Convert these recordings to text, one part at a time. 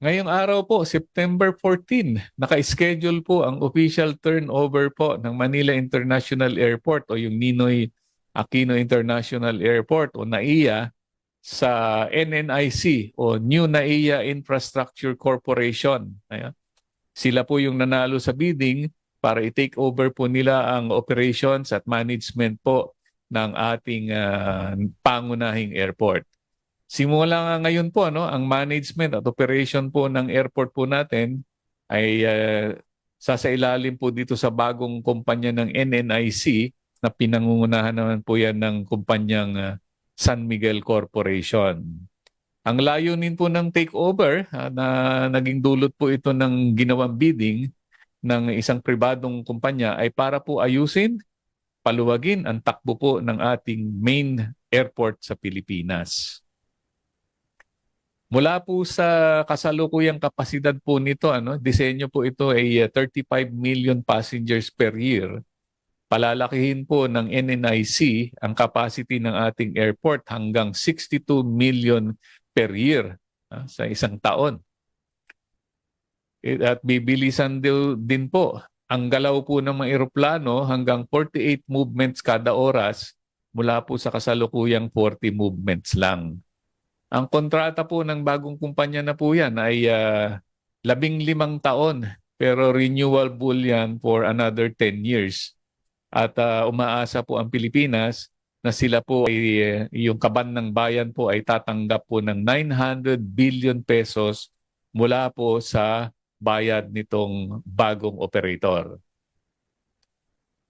Ngayong araw po, September 14, naka-schedule po ang official turnover po ng Manila International Airport o yung Ninoy Aquino International Airport o NAIA sa NNIC o New NAIA Infrastructure Corporation. Ayan. Sila po yung nanalo sa bidding para i-take over po nila ang operations at management po ng ating ah, pangunahing airport. Simula nga ngayon po ano, ang management at operation po ng airport po natin ay uh, sasailalim po dito sa bagong kumpanya ng NNIC na pinangungunahan naman po yan ng kumpanyang ah, San Miguel Corporation. Ang layunin po ng takeover ah, na naging dulot po ito ng ginawang bidding ng isang pribadong kumpanya ay para po ayusin, paluwagin ang takbo po ng ating main airport sa Pilipinas. Mula po sa kasalukuyang kapasidad po nito, ano, disenyo po ito ay uh, 35 million passengers per year. Palalakihin po ng NNIC ang capacity ng ating airport hanggang 62 million per year ah, sa isang taon. At bibilisan din po ang galaw po ng mga eroplano hanggang 48 movements kada oras mula po sa kasalukuyang 40 movements lang. Ang kontrata po ng bagong kumpanya na po yan ay ah, labing limang taon pero renewable yan for another 10 years. At ah, umaasa po ang Pilipinas na sila po ay eh, yung kaban ng bayan po ay tatanggap po ng 900 billion pesos mula po sa bayad nitong bagong operator.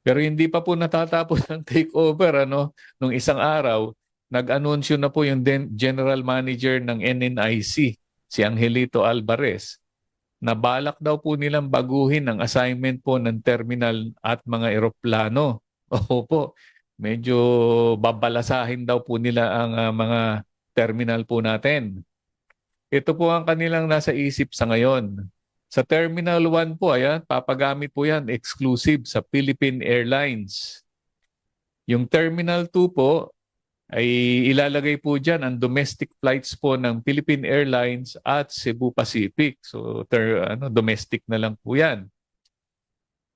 Pero hindi pa po natatapos ang takeover ano nung isang araw nag-anunsyo na po yung general manager ng NNIC, si Angelito Alvarez, na balak daw po nilang baguhin ang assignment po ng terminal at mga eroplano. Opo, medyo babalasahin daw po nila ang ah, mga terminal po natin. Ito po ang kanilang nasa isip sa ngayon. Sa Terminal 1 po, ayan, papagamit po yan exclusive sa Philippine Airlines. Yung Terminal 2 po, ay ilalagay po dyan ang domestic flights po ng Philippine Airlines at Cebu Pacific. So ter, ano, domestic na lang po yan.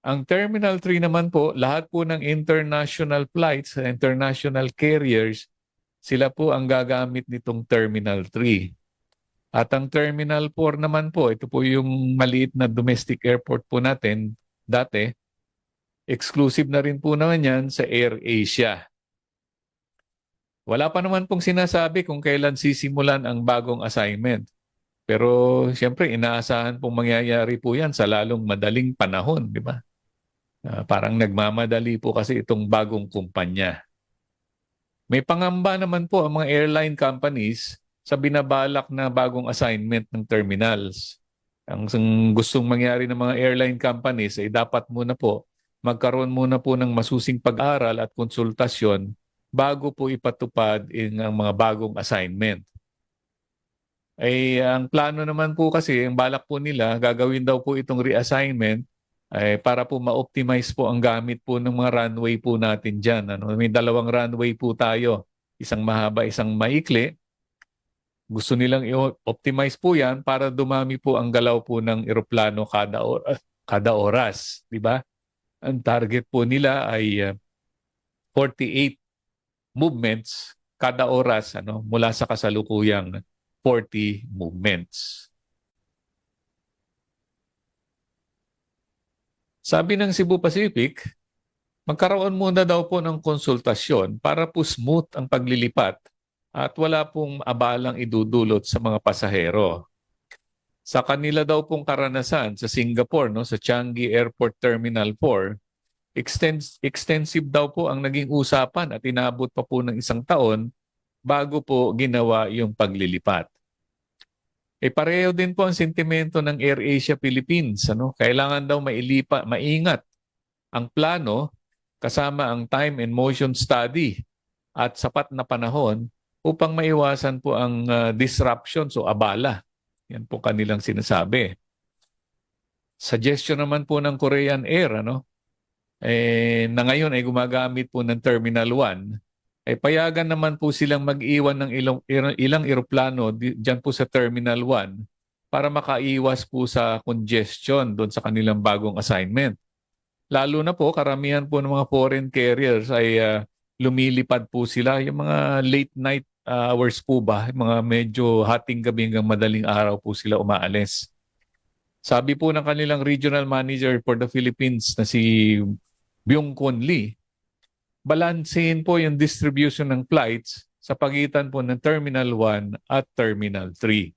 Ang Terminal 3 naman po, lahat po ng international flights, international carriers, sila po ang gagamit nitong Terminal 3. At ang Terminal 4 naman po, ito po yung maliit na domestic airport po natin dati, exclusive na rin po naman yan sa Air Asia. Wala pa naman pong sinasabi kung kailan sisimulan ang bagong assignment. Pero siyempre, inaasahan pong mangyayari po yan sa lalong madaling panahon, di ba? Ah, parang nagmamadali po kasi itong bagong kumpanya. May pangamba naman po ang mga airline companies sa binabalak na bagong assignment ng terminals. Ang gustong mangyari ng mga airline companies ay dapat muna po magkaroon muna po ng masusing pag-aral at konsultasyon bago po ipatupad ang mga bagong assignment. Ay ang plano naman po kasi, ang balak po nila, gagawin daw po itong reassignment ay para po ma-optimize po ang gamit po ng mga runway po natin dyan. Ano? May dalawang runway po tayo, isang mahaba, isang maikli. Gusto nilang i-optimize po yan para dumami po ang galaw po ng eroplano kada, or- kada oras. Di ba? Ang target po nila ay uh, 48 movements kada oras ano mula sa kasalukuyang 40 movements. Sabi ng Cebu Pacific, magkaroon muna daw po ng konsultasyon para po smooth ang paglilipat at wala pong abalang idudulot sa mga pasahero. Sa kanila daw pong karanasan sa Singapore, no, sa Changi Airport Terminal 4, extens- extensive daw po ang naging usapan at inabot pa po ng isang taon bago po ginawa yung paglilipat. Eh pareho din po ang sentimento ng AirAsia Philippines. Ano? Kailangan daw mailipa, maingat ang plano kasama ang time and motion study at sapat na panahon upang maiwasan po ang ah, disruption o abala. Yan po kanilang sinasabi. Suggestion naman po ng Korean Air, ano? Eh, na ngayon ay gumagamit po ng Terminal 1, ay payagan naman po silang mag-iwan ng ilang, ilang eroplano di- dyan po sa Terminal 1 para makaiwas po sa congestion doon sa kanilang bagong assignment. Lalo na po, karamihan po ng mga foreign carriers ay ah, lumilipad po sila. Yung mga late night ah, hours po ba, mga medyo hating gabi hanggang madaling araw po sila umaalis. Sabi po ng kanilang regional manager for the Philippines na si Byung Kun Lee, balansehin po yung distribution ng flights sa pagitan po ng Terminal 1 at Terminal 3.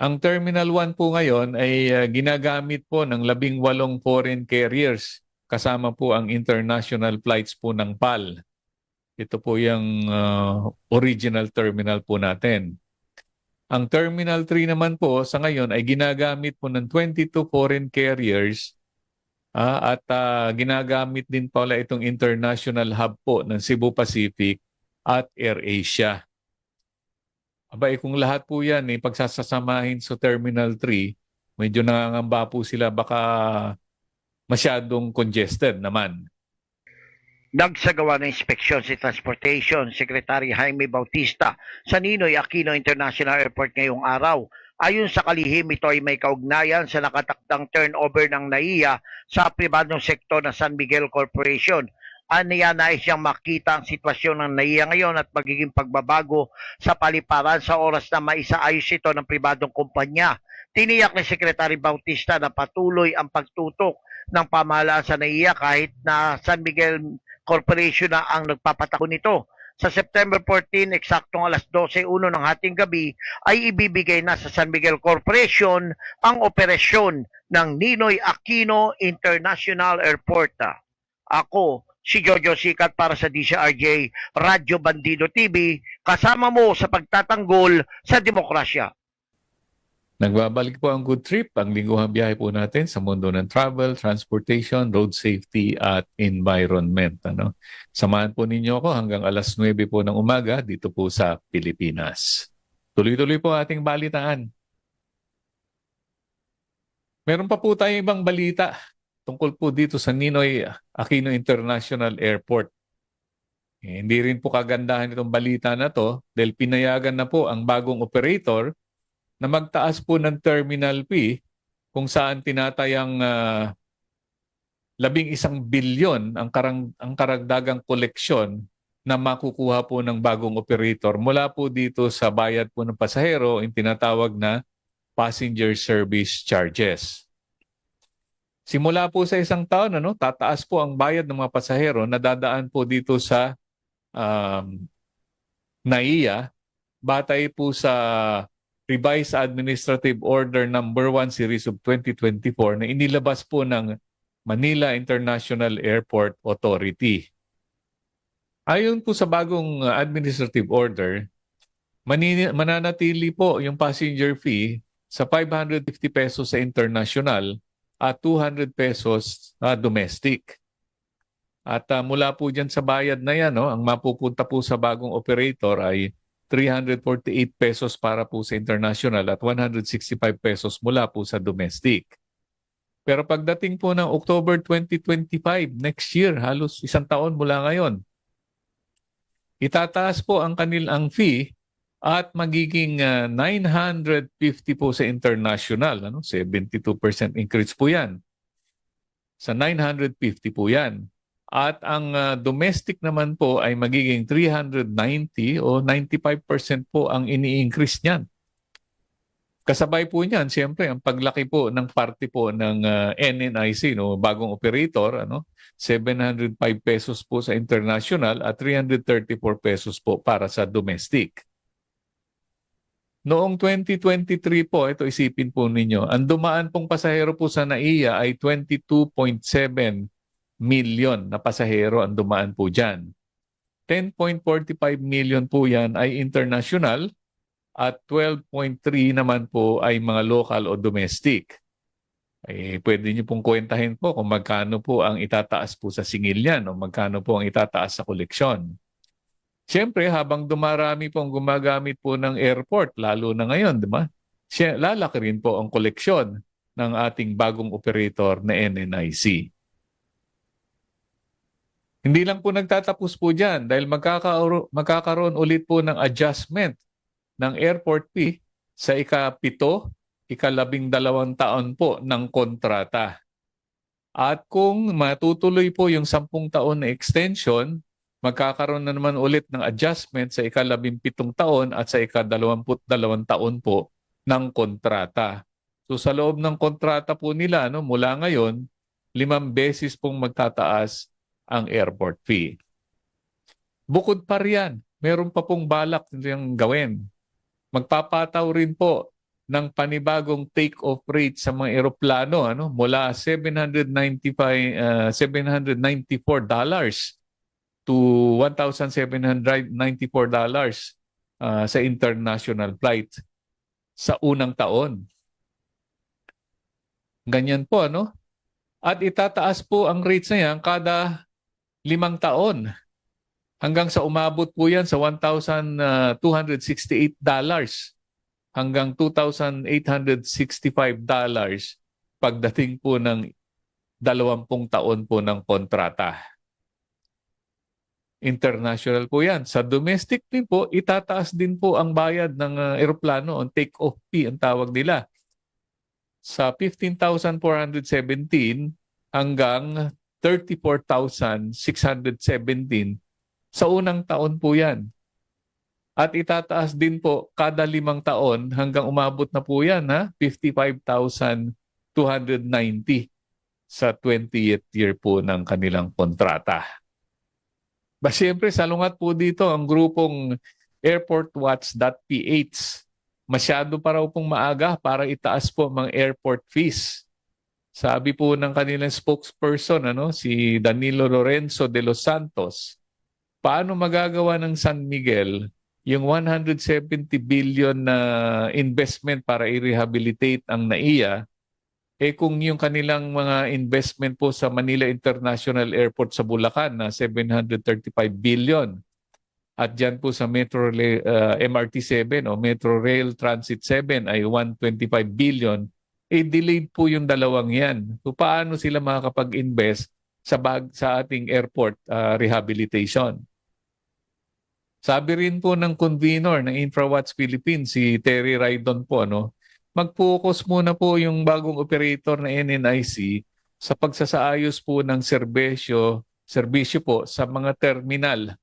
Ang Terminal 1 po ngayon ay uh, ginagamit po ng labing walong foreign carriers kasama po ang international flights po ng PAL. Ito po yung uh, original terminal po natin. Ang Terminal 3 naman po sa ngayon ay ginagamit po ng 22 foreign carriers ah, at ah, ginagamit din pala itong international hub po ng Cebu Pacific at AirAsia. Aba, eh, kung lahat po yan, eh, pagsasasamahin sa Terminal 3, medyo nangangamba po sila baka masyadong congested naman. Nagsagawa ng inspeksyon si Transportation Secretary Jaime Bautista sa Ninoy Aquino International Airport ngayong araw. Ayon sa kalihim, ito ay may kaugnayan sa nakatakdang turnover ng NAIA sa pribadong sektor ng San Miguel Corporation. Aniya nais siyang makita ang sitwasyon ng NAIA ngayon at magiging pagbabago sa paliparan sa oras na maisaayos ito ng pribadong kumpanya. Tiniyak ni Secretary Bautista na patuloy ang pagtutok ng pamahalaan sa NAIA kahit na San Miguel Corporation na ang nagpapatako nito. Sa September 14, eksaktong alas 12.01 ng hating gabi, ay ibibigay na sa San Miguel Corporation ang operasyon ng Ninoy Aquino International Airport. Ako, si Jojo Sikat para sa DCRJ Radyo Bandido TV, kasama mo sa pagtatanggol sa demokrasya. Nagbabalik po ang good trip, ang lingguhang biyahe po natin sa mundo ng travel, transportation, road safety at environment. Ano? Samahan po ninyo ako hanggang alas 9 po ng umaga dito po sa Pilipinas. Tuloy-tuloy po ating balitaan. Meron pa po tayong ibang balita tungkol po dito sa Ninoy Aquino International Airport. Eh, hindi rin po kagandahan itong balita na to dahil pinayagan na po ang bagong operator na magtaas po ng terminal fee kung saan tinatayang ah, labing isang bilyon ang, karang, ang karagdagang koleksyon na makukuha po ng bagong operator mula po dito sa bayad po ng pasahero yung tinatawag na passenger service charges. Simula po sa isang taon, ano, tataas po ang bayad ng mga pasahero na dadaan po dito sa um, NAIA batay po sa Revised Administrative Order Number 1 Series of 2024 na inilabas po ng Manila International Airport Authority. Ayon po sa bagong uh, administrative order, mananatili po yung passenger fee sa 550 pesos sa international at 200 pesos sa domestic. At uh, mula po dyan sa bayad na yan, no, ang mapupunta po sa bagong operator ay 348 pesos para po sa international at 165 pesos mula po sa domestic. Pero pagdating po ng October 2025, next year, halos isang taon mula ngayon, itataas po ang kanilang fee at magiging ah, 950 po sa international. Ano? 72% increase po yan. Sa 950 po yan. At ang ah, domestic naman po ay magiging 390 o 95% po ang ini-increase niyan. Kasabay po niyan, siyempre, ang paglaki po ng parte po ng ah, NNIC, no, bagong operator, ano, 705 pesos po sa international at 334 pesos po para sa domestic. Noong 2023 po, ito isipin po ninyo, ang dumaan pong pasahero po sa NAIA ay 22.7 million na pasahero ang dumaan po dyan. 10.45 million po yan ay international at 12.3 naman po ay mga local o domestic. Eh, pwede niyo pong kwentahin po kung magkano po ang itataas po sa singil niyan o magkano po ang itataas sa koleksyon. Siyempre, habang dumarami po ang gumagamit po ng airport, lalo na ngayon, di ba? Lalaki rin po ang koleksyon ng ating bagong operator na NNIC. Hindi lang po nagtatapos po dyan dahil magkakaroon, magkakaroon ulit po ng adjustment ng airport fee sa ikapito, ikalabing dalawang taon po ng kontrata. At kung matutuloy po yung sampung taon na extension, magkakaroon na naman ulit ng adjustment sa ikalabing pitong taon at sa ikadalawamput dalawang taon po ng kontrata. So sa loob ng kontrata po nila, no, mula ngayon, limang beses pong magtataas ang airport fee. Bukod pa riyan, meron pa pong balak nilang gawin. Magpapataw rin po ng panibagong take-off rate sa mga eroplano ano mula 795 uh, 794 dollars to 1794 dollars uh, sa international flight sa unang taon. Ganyan po ano? At itataas po ang rates na yan kada limang taon hanggang sa umabot po yan sa 1,268 dollars hanggang 2,865 dollars pagdating po ng dalawampung taon po ng kontrata. International po yan. Sa domestic din po, itataas din po ang bayad ng uh, eroplano, ang take-off fee ang tawag nila. Sa 15,417 hanggang 34,617 sa unang taon po yan. At itataas din po kada limang taon hanggang umabot na po yan, ha? 55,290 sa 20th year po ng kanilang kontrata. Ba siyempre, salungat po dito ang grupong airportwatch.ph. Masyado pa raw pong maaga para itaas po mga airport fees. Sabi po ng kanilang spokesperson, ano, si Danilo Lorenzo de los Santos, paano magagawa ng San Miguel yung 170 billion na investment para i-rehabilitate ang NAIA, eh kung yung kanilang mga investment po sa Manila International Airport sa Bulacan na 735 billion at dyan po sa Metro uh, MRT 7 o Metro Rail Transit 7 ay 125 billion, eh delayed po yung dalawang yan. So paano sila makakapag-invest sa bag sa ating airport uh, rehabilitation? Sabi rin po ng convener ng InfraWatch Philippines, si Terry Raidon po, no, mag-focus muna po yung bagong operator na NNIC sa pagsasaayos po ng serbisyo, serbisyo po sa mga terminal.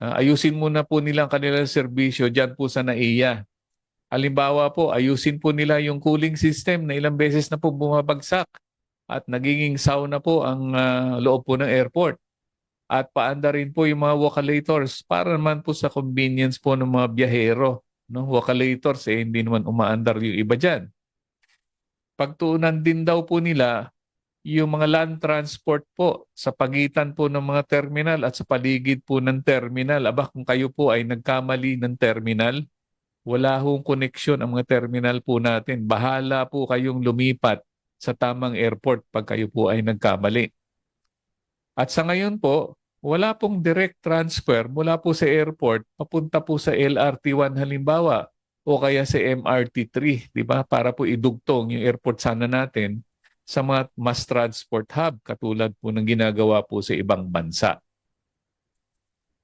Uh, ayusin muna po nila ang kanilang serbisyo dyan po sa NAIA. Halimbawa po, ayusin po nila yung cooling system na ilang beses na po bumabagsak at nagiging sauna po ang uh, loob po ng airport at paanda rin po yung mga walkalators para naman po sa convenience po ng mga biyahero. No? Walkalators, eh, hindi naman umaandar yung iba dyan. Pagtuunan din daw po nila yung mga land transport po sa pagitan po ng mga terminal at sa paligid po ng terminal. Aba, kung kayo po ay nagkamali ng terminal, wala hong koneksyon ang mga terminal po natin. Bahala po kayong lumipat sa tamang airport pag kayo po ay nagkamali. At sa ngayon po, wala pong direct transfer mula po sa airport papunta po sa LRT1 halimbawa o kaya sa MRT3, di ba? Para po idugtong yung airport sana natin sa mga mass transport hub katulad po ng ginagawa po sa ibang bansa.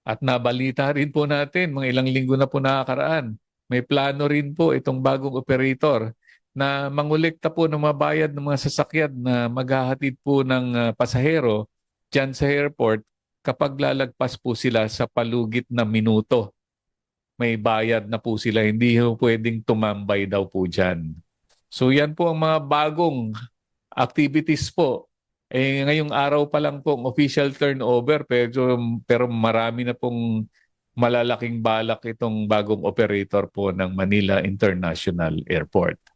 At nabalita rin po natin, mga ilang linggo na po nakakaraan, may plano rin po itong bagong operator na mangulekta po ng mga bayad ng mga sasakyan na maghahatid po ng uh, pasahero dyan sa airport kapag lalagpas po sila sa palugit na minuto. May bayad na po sila, hindi po pwedeng tumambay daw po dyan. So yan po ang mga bagong activities po. Eh, ngayong araw pa lang po ang official turnover pero, pero marami na pong malalaking balak itong bagong operator po ng Manila International Airport.